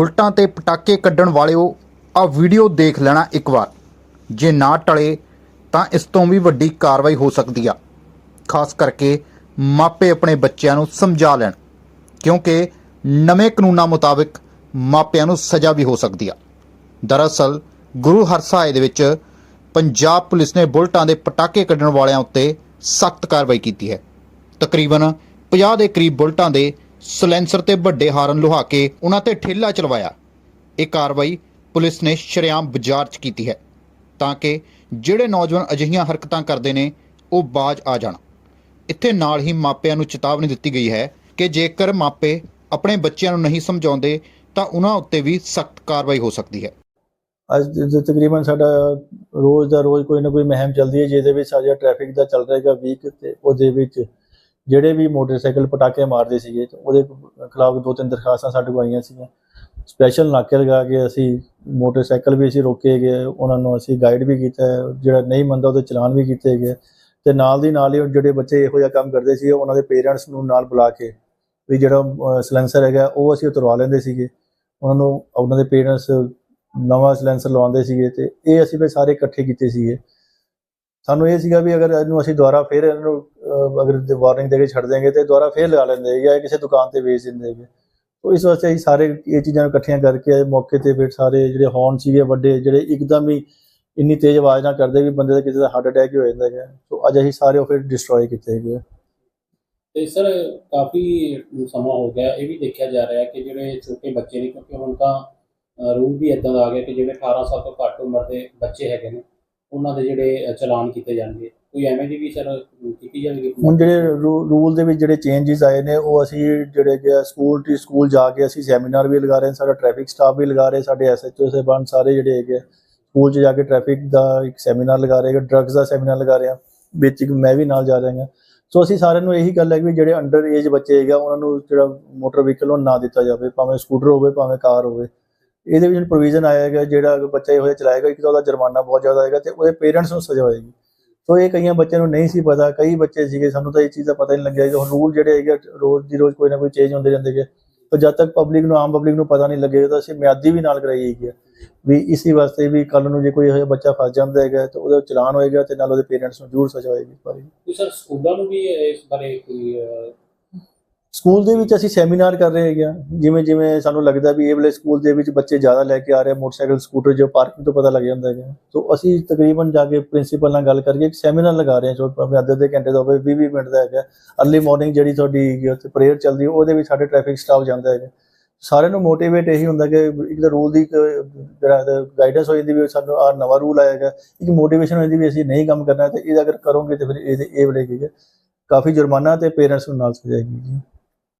ਬੁਲਟਾਂ ਤੇ ਪਟਾਕੇ ਕੱਢਣ ਵਾਲਿਓ ਆ ਵੀਡੀਓ ਦੇਖ ਲੈਣਾ ਇੱਕ ਵਾਰ। ਜੇ ਨਾ ਟਲੇ, ਤਾਂ ਇਸ ਤੋਂ ਵੀ ਵੱਡੀ ਕਾਰਵਾਈ ਹੋ ਸਕਦੀ ਆ। ਖਾਸ ਕਰਕੇ ਮਾਪੇ ਆਪਣੇ ਬੱਚਿਆਂ ਨੂੰ ਸਮਝਾ ਲੈਣ, ਕਿਉਂਕਿ ਨਵੇਂ ਕਾਨੂੰਨਾਂ ਮੁਤਾਬਕ ਮਾਪਿਆਂ ਨੂੰ ਸਜ਼ਾ ਵੀ ਹੋ ਸਕਦੀ ਆ। ਦਰਅਸਲ, ਗੁਰੂ ਹਰਸਾਏ ਦੇ ਵਿੱਚ ਪੰਜਾਬ ਪੁਲਿਸ ਨੇ ਬੁਲਟਾਂ ਦੇ ਪਟਾਕੇ ਕੱਢਣ ਵਾਲਿਆਂ ਉੱਤੇ ਸਖਤ ਕਾਰਵਾਈ ਕੀਤੀ ਹੈ। ਤਕਰੀਬਨ 50 ਦੇ ਕਰੀਬ ਬੁਲਟਾਂ ਦੇ ਸਲੈਂਸਰ ਤੇ ਵੱਡੇ ਹਾਰਨ ਲੁਹਾ ਕੇ ਉਹਨਾਂ ਤੇ ਠੇਲਾ ਚਲਵਾਇਆ। ਇਹ ਕਾਰਵਾਈ ਪੁਲਿਸ ਨੇ ਸ਼ਰੇਆਮ ਬਾਜ਼ਾਰ 'ਚ ਕੀਤੀ ਹੈ, ਤਾਂ ਕਿ ਜਿਹੜੇ ਨੌਜਵਾਨ ਅਜਿਹੀਆਂ ਹਰਕਤਾਂ ਕਰਦੇ ਨੇ, ਉਹ ਬਾਜ਼ ਆ ਜਾਣ। ਇੱਥੇ ਨਾਲ ਹੀ ਮਾਪਿਆਂ ਨੂੰ ਚੇਤਾਵਨੀ ਦਿੱਤੀ ਗਈ ਹੈ ਕਿ ਜੇਕਰ ਮਾਪੇ ਆਪਣੇ ਬੱਚਿਆਂ ਨੂੰ ਨਹੀਂ ਸਮਝਾਉਂਦੇ, ਤਾਂ ਉਹਨਾਂ ਉੱਤੇ ਵੀ ਸਖਤ ਕਾਰਵਾਈ ਹੋ ਸਕਦੀ ਹੈ। ਅੱਜ ਤ- ਤਕਰੀਬਨ ਸਾਡਾ ਰੋਜ਼ ਦਾ ਰੋਜ਼ ਕੋਈ ਨਾ ਕੋਈ ਮਹਿਮ ਚੱਲਦੀ ਹੈ, ਜਿਹਦੇ ਵਿੱਚ ਸਾਡਾ ਟ੍ਰੈਫਿਕ ਦਾ ਚੱਲ ਰਿਹਾਗਾ ਵੀਕ ਤੇ ਉਹਦੇ ਵਿੱਚ ਜਿਹੜੇ ਵੀ ਮੋਟਰਸਾਈਕਲ ਪਟਾਕੇ ਮਾਰਦੇ ਸੀਗੇ ਤੇ ਉਹਦੇ ਖਿਲਾਫ ਦੋ ਤਿੰਨ ਦਰਖਾਸਤਾਂ ਸਾਡੇ ਕੋਲ ਆਈਆਂ ਸੀਗੀਆਂ। ਸਪੈਸ਼ਲ ਨਾਕੇ ਲਗਾ ਕੇ ਅਸੀਂ ਮੋਟਰਸਾਈਕਲ ਵੀ ਅਸੀਂ ਰੋਕੇ ਗਏ ਉਹਨਾਂ ਨੂੰ ਅਸੀਂ ਗਾਈਡ ਵੀ ਕੀਤਾ ਜਿਹੜਾ ਨਹੀਂ ਮੰਨਦਾ ਉਹਦੇ ਚਲਾਨ ਵੀ ਕੀਤੇ ਗਏ। ਤੇ ਨਾਲ ਦੀ ਨਾਲ ਹੀ ਜਿਹੜੇ ਬੱਚੇ ਇਹੋ ਜਿਹਾ ਕੰਮ ਕਰਦੇ ਸੀ ਉਹਨਾਂ ਦੇ ਪੇਰੈਂਟਸ ਨੂੰ ਨਾਲ ਬੁਲਾ ਕੇ ਵੀ ਜਿਹੜਾ ਸਲੈਂਸਰ ਹੈਗਾ ਉਹ ਅਸੀਂ ਉਤਰਵਾ ਲੈਂਦੇ ਸੀਗੇ। ਉਹਨਾਂ ਨੂੰ ਉਹਨਾਂ ਦੇ ਪੇਰੈਂਟਸ ਨਵਾਂ ਸਲੈਂਸਰ ਲਵਾਉਂਦੇ ਸੀਗੇ ਤੇ ਇਹ ਅਸੀਂ ਵੀ ਸਾਰੇ ਇਕੱਠੇ ਕੀਤੇ ਸੀਗੇ। ਸਾਨੂੰ ਇਹ ਸੀਗਾ ਵੀ ਅਗਰ ਇਹਨੂੰ ਅਸੀਂ ਦੁਬਾਰਾ ਫਿਰ ਇਹਨੂੰ ਅਹ, ਅਗਰ ਵਾਰਨਿੰਗ ਦੇ ਕੇ ਛੱਡ ਦੇਂਗੇ ਤੇ ਦੁਬਾਰਾ ਫਿਰ ਲਗਾ ਲੈਂਦੇ ਜਾਂ ਇਹ ਕਿਸੇ ਦੁਕਾਨ ਤੇ ਵੇਚ ਦਿੰਦੇ ਹੈਗੇ ਸੋ ਇਸ ਵਾਸਤੇ ਅਸੀਂ ਸਾਰੇ ਇਹ ਚੀਜ਼ਾਂ ਨੂੰ ਇਕੱਠੀਆਂ ਕਰਕੇ ਮੌਕੇ ਤੇ ਫਿਰ ਸਾਰੇ ਜਿਹੜੇ ਹੌਰਨ ਸੀਗੇ, ਵੱਡੇ ਜਿਹੜੇ ਇੱਕਦਮ ਹੀ ਇੰਨੀ ਤੇਜ਼ ਆਵਾਜ਼ ਨਾਲ ਕਰਦੇ ਵੀ ਬੰਦੇ ਦਾ ਕਿਸੇ ਦਾ ਹਾਰਟ ਅਟੈਕ ਹੀ ਹੋ ਜਾਂਦਾ ਹੈਗਾ। ਸੋ ਅੱਜ ਅਸੀਂ ਸਾਰੇ ਉਹ ਫਿਰ ਡਿਸਟਰੋਏ ਕੀਤੇ ਹੈਗੇ ਆ। ਤੇ ਸਰ, ਕਾਫੀ ਸਮਾਂ ਹੋ ਗਿਆ, ਇਹ ਵੀ ਦੇਖਿਆ ਜਾ ਰਿਹਾ ਹੈ ਕਿ ਜਿਹੜੇ ਛੋਟੇ ਬੱਚੇ ਨੇ, ਕਿਉਂਕਿ ਹੁਣ ਤਾਂ ਰੂਲ ਵੀ ਇਦਾਂ ਦਾ ਆ ਗਿਆ ਕਿ ਜਿਹੜੇ 18 ਸਾਲ ਤੋਂ ਘੱਟ ਉਮਰ ਦੇ ਬੱਚੇ ਹੈਗੇ ਨੇ, ਉਹਨਾਂ ਦੇ ਜਿਹੜੇ ਚਲਾਨ ਕੀਤੇ ਜਾਣਗੇ। ਕੋਈ ਐਵੇਂ ਦੀ ਵੀ ਸਰ ਕੀਤੀ ਜਾਵੇਗੀ? ਹੁਣ ਜਿਹੜੇ ਰੂਲ ਦੇ ਵਿੱਚ ਜਿਹੜੇ ਚੇਂਜਸ ਆਏ ਨੇ ਉਹ ਅਸੀਂ ਜਿਹੜੇ ਕਿ ਸਕੂਲ ਟੂ ਸਕੂਲ ਜਾ ਕੇ ਅਸੀਂ ਸੈਮੀਨਾਰ ਵੀ ਲਗਾ ਰਹੇ ਹਾਂ ਸਾਡਾ ਟ੍ਰੈਫਿਕ ਸਟਾਫ ਵੀ ਲਗਾ ਰਹੇ ਸਾਡੇ ਐਸਐਚਓ ਸਾਹਿਬਾਨ ਸਾਰੇ ਜਿਹੜੇ ਹੈਗੇ ਆ, ਸਕੂਲ 'ਚ ਜਾ ਕੇ ਟ੍ਰੈਫਿਕ ਦਾ ਇੱਕ ਸੈਮੀਨਾਰ ਲਗਾ ਰਹੇ ਹਾਂ ਡਰੱਗਸ ਦਾ ਸੈਮੀਨਾਰ ਲਗਾ ਰਹੇ ਹਾਂ ਵਿੱਚ ਮੈਂ ਵੀ ਨਾਲ ਜਾ ਰਿਹਾ ਹਾਂ ਸੋ ਅਸੀਂ ਸਾਰਿਆਂ ਨੂੰ ਇਹੀ ਗੱਲ ਹੈ ਕਿ ਵੀ ਜਿਹੜੇ ਅੰਡਰ ਏਜ ਬੱਚੇ ਹੈਗਾ ਉਹਨਾਂ ਨੂੰ ਜਿਹੜਾ ਮੋਟਰ ਵਹੀਕਲ ਉਹ ਨਾ ਦਿੱਤਾ ਜਾਵੇ ਭਾਵੇਂ ਸਕੂਟਰ ਹੋਵੇ ਭਾਵੇਂ ਕਾਰ ਹੋਵੇ। ਇਹਦੇ ਵਿੱਚ ਪ੍ਰੋਵੀਜ਼ਨ ਆਇਆ ਹੈਗਾ ਜਿਹੜਾ ਬੱਚਾ ਇਹੋ ਜਿਹਾ ਚਲਾਏਗਾ ਇੱਕ ਤਾਂ ਉਹਦਾ ਜੁਰਮਾਨਾ ਬਹੁਤ ਜ਼ਿਆਦਾ ਹੋਏਗਾ ਤੇ ਉਹਦੇ ਪੇਰੈਂਟਸ ਨੂੰ ਸਜ਼ਾ ਹੋਏਗੀ। ਸੋ ਇਹ ਕਈਆਂ ਬੱਚਿਆਂ ਨੂੰ ਨਹੀਂ ਸੀ ਪਤਾ, ਕਈ ਬੱਚੇ ਸੀਗੇ, ਸਾਨੂੰ ਤਾਂ ਇਹ ਚੀਜ਼ ਦਾ ਪਤਾ ਨਹੀਂ ਲੱਗਿਆ ਜੋ ਰੂਲ ਜਿਹੜੇ ਹੈਗੇ ਰੋਜ਼ ਦੀ ਰੋਜ਼ ਕੋਈ ਨਾ ਕੋਈ ਚੇਂਜ ਹੁੰਦੇ ਜਾਂਦੇ ਹੈਗੇ ਤਾਂ ਜਦ ਤੱਕ ਪਬਲਿਕ ਨੂੰ, ਆਮ ਪਬਲਿਕ ਨੂੰ ਪਤਾ ਨਹੀਂ ਲੱਗੇਗਾ ਤਾਂ ਅਸੀਂ ਮਿਆਦੀ ਵੀ ਨਾਲ ਕਰਾਈ ਹੈਗੀ ਆ ਵੀ ਇਸੇ ਵਾਸਤੇ ਵੀ ਕੱਲ ਨੂੰ ਜੇ ਕੋਈ ਇਹੋ ਜਿਹਾ ਬੱਚਾ ਫਸ ਜਾਂਦਾ ਹੈਗਾ, ਤਾਂ ਉਹਦਾ ਚਲਾਨ ਹੋਏਗਾ ਤੇ ਨਾਲ ਉਹਦੇ ਪੇਰੈਂਟਸ ਨੂੰ ਜ਼ਰੂਰ ਸਜ਼ਾ ਹੋਏਗੀ ਇਸ ਸਰ, ਸਕੂਲਾਂ ਨੂੰ ਵੀ ਇਸ ਬਾਰੇ ਕੋਈ ਸਕੂਲ ਦੇ ਵਿੱਚ ਅਸੀਂ ਸੈਮੀਨਾਰ ਕਰ ਰਹੇ ਹੈਗੇ ਆ। ਜਿਵੇਂ ਜਿਵੇਂ ਸਾਨੂੰ ਲੱਗਦਾ ਵੀ ਇਹ ਵਾਲੇ ਸਕੂਲ ਦੇ ਵਿੱਚ ਬੱਚੇ ਜ਼ਿਆਦਾ ਲੈ ਕੇ ਆ ਰਹੇ ਆ, ਮੋਟਰਸਾਈਕਲ ਸਕੂਟਰ ਜੋ ਪਾਰਕਿੰਗ ਤੋਂ ਪਤਾ ਲੱਗ ਜਾਂਦਾ ਹੈਗਾ। ਸੋ ਅਸੀਂ ਤਕਰੀਬਨ ਜਾ ਕੇ ਪ੍ਰਿੰਸੀਪਲ ਨਾਲ ਗੱਲ ਕਰਕੇ ਇੱਕ ਸੈਮੀਨਾਰ ਲਗਾ ਰਹੇ ਹਾਂ। ਜੋ ਭਾਵੇਂ ਅੱਧੇ ਅੱਧੇ ਘੰਟੇ ਦਾ ਹੋਵੇ 20 20 ਮਿੰਟ ਦਾ ਹੈਗਾ। ਅਰਲੀ ਮਾਰਨਿੰਗ ਜਿਹੜੀ ਤੁਹਾਡੀ ਹੈਗੀ ਆ ਉੱਥੇ ਪ੍ਰੇਅਰ ਚੱਲਦੀ ਹੈ ਉਹਦੇ ਵਿੱਚ ਸਾਡੇ ਟ੍ਰੈਫਿਕ ਸਟਾਫ ਜਾਂਦਾ ਹੈਗਾ। ਸਾਰਿਆਂ ਨੂੰ ਮੋਟੀਵੇਟ ਇਹੀ ਹੁੰਦਾ ਕਿ ਇੱਕ ਤਾਂ ਰੂਲ ਦੀ ਇੱਕ ਜਿਹੜਾ ਗਾਈਡੈਂਸ ਹੋ ਜਾਂਦੀ ਵੀ ਸਾਨੂੰ ਆ ਨਵਾਂ ਰੂਲ ਆਇਆ ਹੈਗਾ। ਇੱਕ ਮੋਟੀਵੇਸ਼ਨ ਹੋ ਜਾਂਦੀ ਵੀ ਅਸੀਂ ਨਹੀਂ ਕੰਮ ਕਰਨਾ ਤੇ ਇਹ ਅਗਰ ਕਰੋਗੇ ਤੇ ਫਿਰ ਇਹਦੇ ਇਹ ਵਾਲੇ ਕੀ ਹੈ ਕਾਫੀ ਜੁਰਮਾਨਾ ਤੇ ਪੇਰੈਂਟਸ ਨੂੰ ਨਾਲ ਸਜ਼ਾਏਗੀ ਜੀ।